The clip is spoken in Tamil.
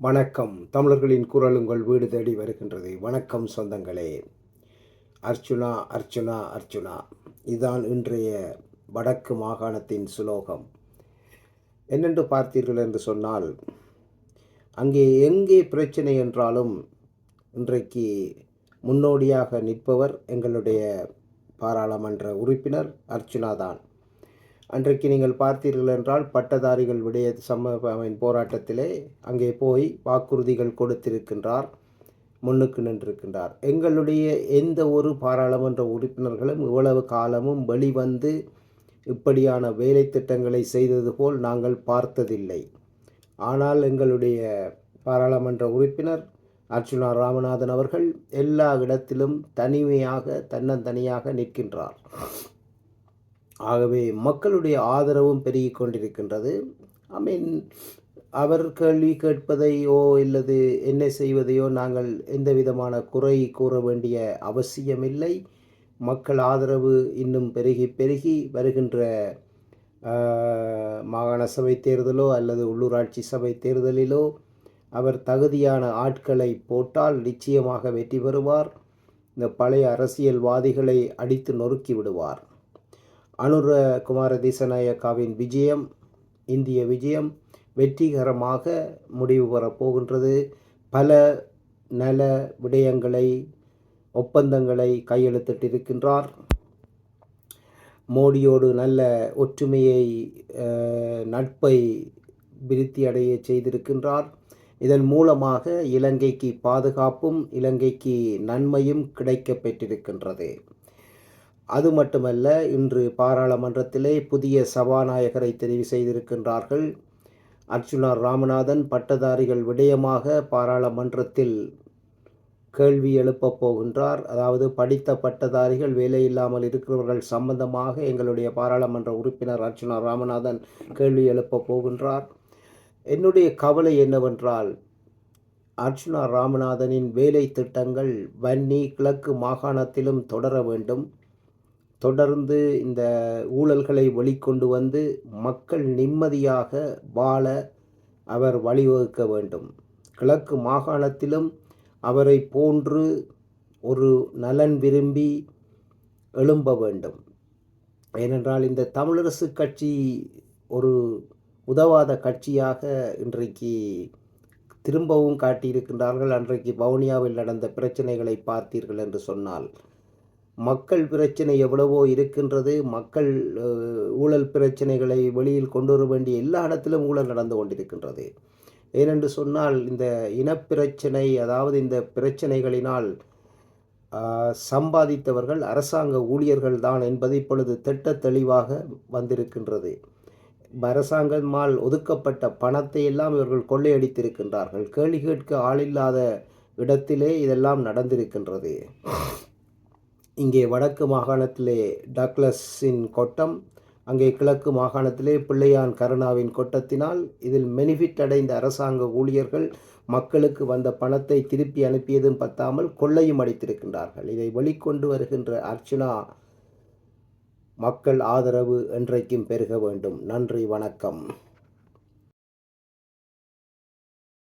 வணக்கம். தமிழர்களின் குரல் உங்கள் வீடு தேடி வருகின்றது. வணக்கம் சொந்தங்களே. அர்ச்சுனா அர்ச்சுனா அர்ச்சுனா. இதுதான் இன்றைய வடக்கு மாகாணத்தின் சுலோகம். என்னென்று பார்த்தீர்கள் என்று சொன்னால் அங்கே எங்கே பிரச்சனை என்றாலும் இன்றைக்கு முன்னோடியாக நிற்பவர் எங்களுடைய பாராளுமன்ற உறுப்பினர் அர்ச்சுனா தான் அன்றைக்கு நீங்கள் பார்த்தீர்கள் என்றால் பட்டதாரிகள் விடைய சம்மவின் போராட்டத்திலே அங்கே போய் வாக்குறுதிகள் கொடுத்திருக்கின்றார் முன்னுக்கு நின்றிருக்கின்றார். எங்களுடைய எந்த ஒரு பாராளுமன்ற உறுப்பினர்களும் இவ்வளவு காலமும் வெளிவந்து இப்படியான வேலை திட்டங்களை செய்தது போல் நாங்கள் பார்த்ததில்லை. ஆனால் எங்களுடைய பாராளுமன்ற உறுப்பினர் அர்ச்சுனா ராமநாதன் அவர்கள் எல்லா இடத்திலும் தனிமையாக தன்னந்தனியாக நிற்கின்றார். ஆகவே மக்களுடைய ஆதரவும் பெருகி கொண்டிருக்கின்றது. ஐ மீன் அவர் கேள்வி கேட்பதையோ இல்லது என்ன செய்வதையோ நாங்கள் எந்த விதமான குறை கூற வேண்டிய அவசியமில்லை. மக்கள் ஆதரவு இன்னும் பெருகி பெருகி வருகின்ற மாகாண சபை தேர்தலோ அல்லது உள்ளூராட்சி சபை தேர்தலிலோ அவர் தகுதியான ஆட்களை போட்டால் நிச்சயமாக வெற்றி பெறுவார். இந்த பழைய அரசியல்வாதிகளை அடித்து நொறுக்கி விடுவார். அனுர குமார தீசநாயக்காவின் விஜயம் இந்திய விஜயம் வெற்றிகரமாக முடிவு பெறப்போகின்றது பல நல விடயங்களை ஒப்பந்தங்களை கையெழுத்திட்டிருக்கின்றார். மோடியோடு நல்ல ஒற்றுமையை நட்பை விருத்தி அடைய செய்திருக்கின்றார். இதன் மூலமாக இலங்கைக்கு பாதுகாப்பும் இலங்கைக்கு நன்மையும் கிடைக்க பெற்றிருக்கின்றது. அது மட்டுமல்ல இன்று பாராளுமன்றத்திலே புதிய சபாநாயகரை தெரிவு செய்திருக்கின்றார்கள். அர்ச்சுனா ராமநாதன் பட்டதாரிகள் விடயமாக பாராளுமன்றத்தில் கேள்வி எழுப்பப் போகின்றார். அதாவது படித்த பட்டதாரிகள் வேலையில்லாமல் இருக்கிறவர்கள் சம்பந்தமாக எங்களுடைய பாராளுமன்ற உறுப்பினர் அர்ச்சுனா ராமநாதன் கேள்வி எழுப்பப் போகின்றார். என்னுடைய கவலை என்னவென்றால் அர்ச்சுனா ராமநாதனின் வேலை திட்டங்கள் வன்னி கிழக்கு மாகாணத்திலும் தொடர வேண்டும். தொடர்ந்து இந்த ஊழல்களை வெளிக்கொண்டு வந்து மக்கள் நிம்மதியாக வாழ அவர் வழிவகுக்க வேண்டும். கிழக்கு மாகாணத்திலும் அவரை போன்று ஒரு நலன் விரும்பி எழும்ப வேண்டும். ஏனென்றால் இந்த தமிழரசு கட்சி ஒரு உதவாத கட்சியாக இன்றைக்கு திரும்பவும் காட்டியிருக்கின்றார்கள். அன்றைக்கு வவுனியாவில் நடந்த பிரச்சனைகளை பார்த்தீர்கள் என்று சொன்னால் மக்கள் பிரச்சனை எவ்வளவோ இருக்கின்றது மக்கள் ஊழல் பிரச்சனைகளை வெளியில் கொண்டு வர வேண்டிய எல்லா இடத்திலும் ஊழல் நடந்து கொண்டிருக்கின்றது. ஏனென்று சொன்னால் இந்த இனப்பிரச்சனை அதாவது இந்த பிரச்சனைகளினால் சம்பாதித்தவர்கள் அரசாங்க ஊழியர்கள் தான் என்பது இப்பொழுது திட்ட தெளிவாக வந்திருக்கின்றது. அரசாங்கமால் ஒதுக்கப்பட்ட பணத்தை எல்லாம் இவர்கள் கொள்ளையடித்திருக்கின்றார்கள். கேள்வி கேட்க ஆளில்லாத இடத்திலே இதெல்லாம் நடந்திருக்கின்றது. இங்கே வடக்கு மாகாணத்திலே டக்ளஸின் கொட்டம் அங்கே கிழக்கு மாகாணத்திலே பிள்ளையான் கருணாவின் கொட்டத்தினால் இதில் பெனிஃபிட் அடைந்த அரசாங்க ஊழியர்கள் மக்களுக்கு வந்த பணத்தை திருப்பி அனுப்பியதும் பத்தாமல் கொள்ளையும் அடித்திருக்கின்றார்கள். இதை வெளிக்கொண்டு வருகின்ற அர்ச்சனா மக்கள் ஆதரவு என்றைக்கும் பெருக வேண்டும். நன்றி வணக்கம்.